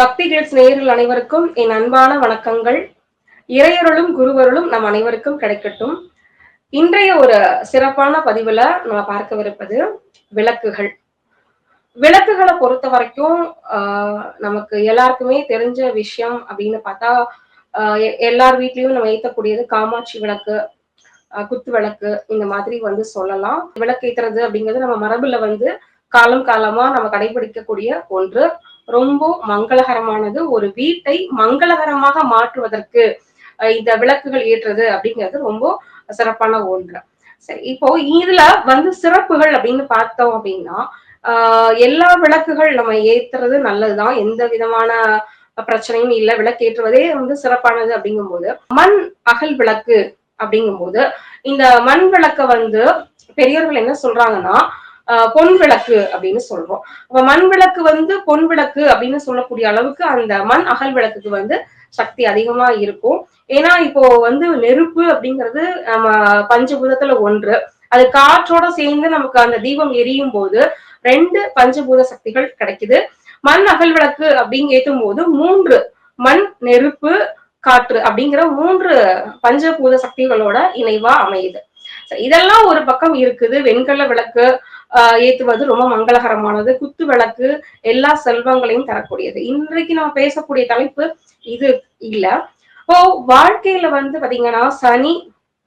பக்தி கிளிட்ஸ் நேரில் அனைவருக்கும் என் அன்பான வணக்கங்கள். இறையருளும் குருவருளும் நம் அனைவருக்கும் கிடைக்கட்டும். இன்றைய ஒரு சிறப்பான பதிவுல நம்ம பார்க்கவிருப்பது விளக்குகள். விளக்குகளை பொறுத்த வரைக்கும் ஆஹ் நமக்கு எல்லாருக்குமே தெரிஞ்ச விஷயம் அப்படின்னு பார்த்தா எல்லார் வீட்லயும் நம்ம ஏத்தக்கூடியது காமாட்சி விளக்கு குத்து விளக்கு இந்த மாதிரி வந்து சொல்லலாம். விளக்கு ஏத்துறது அப்படிங்கிறது நம்ம மரபுல வந்து காலம் காலமா நம்ம கடைபிடிக்கக்கூடிய ஒன்று. ரொம்ப மங்களகரமானது. ஒரு வீட்டை மங்களகரமாக மாற்றுவதற்கு இந்த விளக்குகள் ஏற்றுறது அப்படிங்கிறது ரொம்ப சிறப்பான ஒன்று. சரி இப்போ இதுல வந்து சிறப்புகள் அப்படின்னு பார்த்தோம் அப்படின்னா ஆஹ் எல்லா விளக்குகள் நம்ம ஏத்துறது நல்லதுதான். எந்த விதமான பிரச்சனையும் இல்லை. விளக்கு ஏற்றுவதே வந்து சிறப்பானது அப்படிங்கும்போது மண் அகல் விளக்கு அப்படிங்கும்போது இந்த மண் விளக்க வந்து பெரியவர்கள் என்ன சொல்றாங்கன்னா பொன் விளக்கு அப்படின்னு சொல்றோம். அப்ப மண் விளக்கு வந்து பொன் விளக்கு அப்படின்னு சொல்லக்கூடிய அளவுக்கு அந்த மண் அகல் விளக்குக்கு வந்து சக்தி அதிகமா இருக்கும். ஏன்னா இப்போ வந்து நெருப்பு அப்படிங்கிறது நம்ம பஞ்சபூதத்துல ஒன்று. அது காற்றோட சேர்ந்து நமக்கு அந்த தீபம் எரியும் போது ரெண்டு பஞ்சபூத சக்திகள் கிடைக்குது. மண் அகல் விளக்கு அப்படின்னு ஏற்றும் போது மூன்று மண் நெருப்பு காற்று அப்படிங்கிற மூன்று பஞ்சபூத சக்திகளோட இணைவா அமையுது. இதெல்லாம் ஒரு பக்கம் இருக்குது. வெண்கல விளக்கு ஏற்றுவது ரொம்ப மங்களகரமானது. குத்து விளக்கு எல்லா செல்வங்களையும் தரக்கூடியது. இன்றைக்கு நம்ம பேசக்கூடிய தலைப்பு இது இல்ல. இப்போ வாழ்க்கையில வந்து பாத்தீங்கன்னா சனி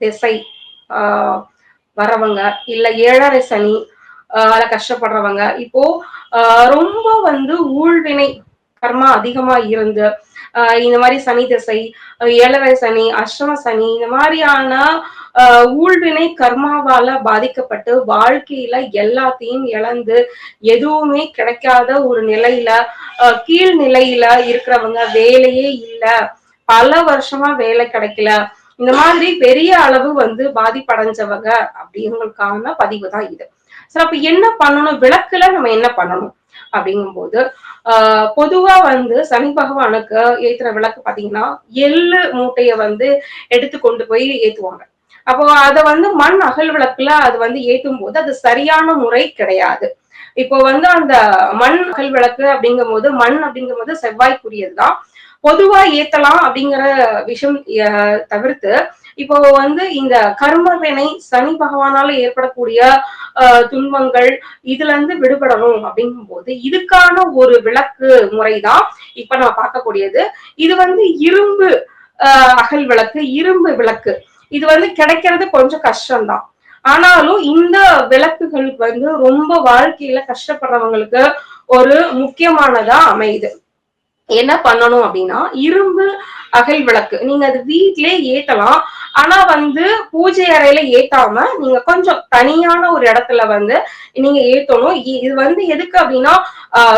திசை ஆஹ் வரவங்க இல்ல ஏழரை சனி ஆஹ் கஷ்டப்படுறவங்க. இப்போ ஆஹ் ரொம்ப வந்து ஊழ்வினை கர்மா அதிகமா இருந்து இந்த மாதிரி சனி திசை ஏழரை சனி அஷ்டம சனி இந்த மாதிரியான ஊழ்வினை கர்மாவால பாதிக்கப்பட்டு வாழ்க்கையில எல்லாத்தையும் இழந்து எதுவுமே கிடைக்காத ஒரு நிலையில கீழ் நிலையில இருக்கிறவங்க வேலையே இல்ல. பல வருஷமா வேலை கிடைக்கல. இந்த மாதிரி பெரிய அளவு வந்து பாதிப்படைஞ்சவங்க அப்படிங்கிறதுக்கான பதிவு தான் இது. சரி அப்ப என்ன பண்ணணும்? விளக்குல நம்ம என்ன பண்ணணும்? அப்படிங்கும்போது ஆஹ் பொதுவா வந்து சனி பகவானுக்கு ஏத்துற விளக்கு பாத்தீங்கன்னா எள்ளு மூட்டைய வந்து எடுத்து கொண்டு போய் ஏத்துவாங்க. அப்போ அதை வந்து மண் அகல் விளக்குல அது வந்து ஏற்றும் போது அது சரியான முறை கிடையாது. இப்போ வந்து அந்த மண் அகல் விளக்கு அப்படிங்கும் போது மண் அப்படிங்கும் போது செவ்வாய்க்குரியதுதான். பொதுவா ஏத்தலாம் அப்படிங்கிற விஷயம் தவிர்த்து இப்போ வந்து இந்த கர்ம வினை சனி பகவானால ஏற்படக்கூடிய துன்பங்கள் இதுல இருந்து விடுபடணும் அப்படிங்கும் போது இதுக்கான ஒரு விளக்கு முறைதான் இப்ப நம்ம பார்க்கக்கூடியது. இது வந்து இரும்பு அஹ் அகல் விளக்கு இரும்பு விளக்கு. இது வந்து கிடைக்கிறது கொஞ்சம் கஷ்டம்தான். ஆனாலும் இந்த விளக்குகளுக்கு வந்து ரொம்ப வாழ்க்கையில கஷ்டப்படுறவங்களுக்கு ஒரு முக்கியமானதா அமையுது. என்ன பண்ணணும் அப்படின்னா இரும்பு அகல் விளக்கு. நீங்க அது வீட்லயே ஏத்தலாம். ஆனா வந்து பூஜை அறையில ஏத்தாம நீங்க கொஞ்சம் தனியான ஒரு இடத்துல வந்து நீங்க ஏத்தணும். இது வந்து எதுக்கு அப்படின்னா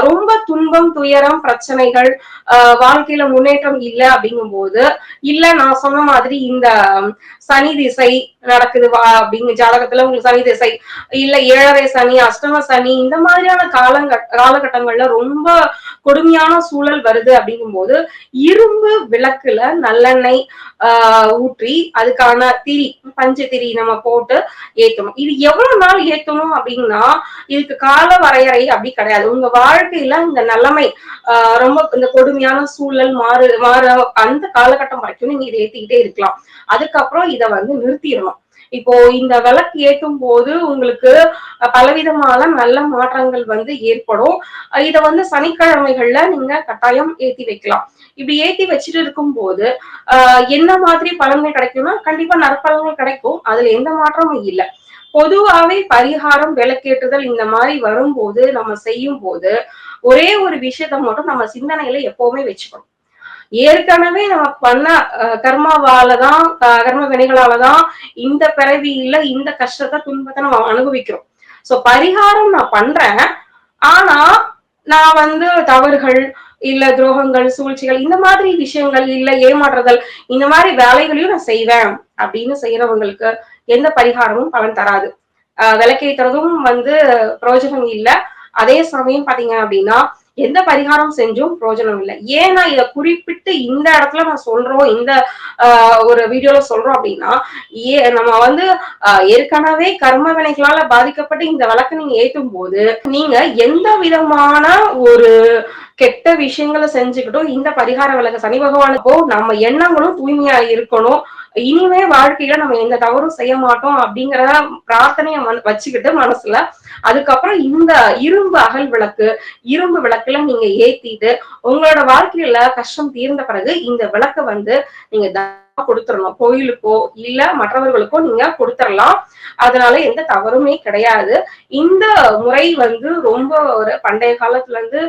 ரொம்ப துன்பம் துயரம் பிரச்சனைகள் ஆஹ் வாழ்க்கையில முன்னேற்றம் இல்லை அப்படிங்கும் போது இல்ல நான் சொன்ன மாதிரி இந்த சனி திசை நடக்குது வா அப்படிங்க ஜாதகத்துல உங்களுக்கு சனி திசை இல்ல ஏழரை சனி அஷ்டம சனி இந்த மாதிரியான காலங்க காலகட்டங்கள்ல ரொம்ப கொடுமையான சூழல் வருது. வருது அப்படிங்கும்போது இரும்பு விளக்குல நல்லெண்ணெய் ஆஹ் ஊற்றி அதுக்கான திரி பஞ்சு திரி நம்ம போட்டு ஏத்தணும். இது எவ்வளவு நாள் ஏத்தணும் அப்படின்னா இதுக்கு கால வரையறை அப்படி கிடையாது. உங்க வாழ்க்கையில இந்த நிலைமை ஆஹ் ரொம்ப இந்த கொடுமையான சூழல் மாறு மாற அந்த காலகட்டம் வரைக்கும் நீங்க இதை ஏத்திக்கிட்டே இருக்கலாம். அதுக்கப்புறம் இதை வந்து நிறுத்திடணும். இப்போ இந்த விளக்கு ஏற்றும் போது உங்களுக்கு பலவிதமான நல்ல மாற்றங்கள் வந்து ஏற்படும். இத வந்து சனிக்கிழமைகள்ல நீங்க கட்டாயம் ஏத்தி வைக்கலாம். இப்படி ஏத்தி வச்சுட்டு இருக்கும் போது ஆஹ் என்ன மாதிரி பலன்கள் கிடைக்கும்னா கண்டிப்பா நற்பலன்கள் கிடைக்கும். அதுல எந்த மாற்றமும் இல்லை. பொதுவாவே பரிகாரம் விளக்கேற்றுதல் இந்த மாதிரி வரும்போது நம்ம செய்யும் போது ஒரே ஒரு விஷயத்த மட்டும் நம்ம சிந்தனையில எப்பவுமே வச்சுக்கணும். ஏற்கனவே நம்ம பண்ண கர்மாவாலதான் கர்ம வினைகளாலதான் இந்த பிறவியில இந்த கஷ்டத்தை துன்பத்தை நம்ம அனுபவிக்கிறோம். சோ பரிகாரம் நான் பண்றேன். ஆனா நான் வந்து தவறுகள் இல்ல துரோகங்கள் சூழ்ச்சிகள் இந்த மாதிரி விஷயங்கள் இல்ல ஏமாற்றுதல் இந்த மாதிரி வேலைகளையும் நான் செய்வேன் அப்படின்னு செய்யறவங்களுக்கு எந்த பரிகாரமும் பலன் தராது. ஆஹ் விளக்கேற்றுறதும் வந்து பிரயோஜனம் இல்லை. அதே சமயம் பாத்தீங்க அப்படின்னா எந்த பரிகாரம் செஞ்சும் பிரயோஜனம் இல்லை. ஏன்னா இதை குறிப்பிட்டு இந்த இடத்துல நான் சொல்றோம் இந்த ஒரு வீடியோல சொல்றோம் அப்படின்னா ஏ நம்ம வந்து ஏற்கனவே கர்ம வினைகளால பாதிக்கப்பட்டு இந்த விளக்கு நீங்க ஏற்றும் போது நீங்க எந்த விதமான ஒரு கெட்ட விஷயங்களை செஞ்சுக்கிட்டும் இந்த பரிகார விளக்கு சனி பகவானுக்கோ நம்ம எண்ணங்களும் தூய்மையா இருக்கணும். இனிமே வாழ்க்கையில நம்ம எந்த தவறும் செய்ய மாட்டோம் அப்படிங்கிறத பிரார்த்தனைய வச்சுக்கிட்டு மனசுல அதுக்கப்புறம் இந்த இரும்பு அகல் விளக்கு இரும்பு விளக்குல நீங்க ஏத்திட்டு உங்களோட வாழ்க்கையில கஷ்டம் தீர்ந்த பிறகு இந்த விளக்க வந்து நீங்க கொடுத்துடணும் கோயிலுக்கோ இல்ல மற்றவர்களுக்கோ நீங்க கொடுத்துடலாம். அதனால எந்த தவறுமே கிடையாது. இந்த முறை வந்து ரொம்ப ஒரு பண்டைய காலத்துல இருந்து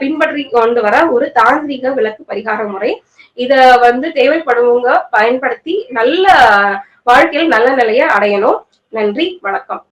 பின்பற்றி கொண்டு வர ஒரு தாந்திரிக விளக்கு பரிகார முறை. இத வந்து தேவைப்படுவங்க பயன்படுத்தி நல்ல வாழ்க்கையில் நல்ல நிலையை அடையணும். நன்றி வணக்கம்.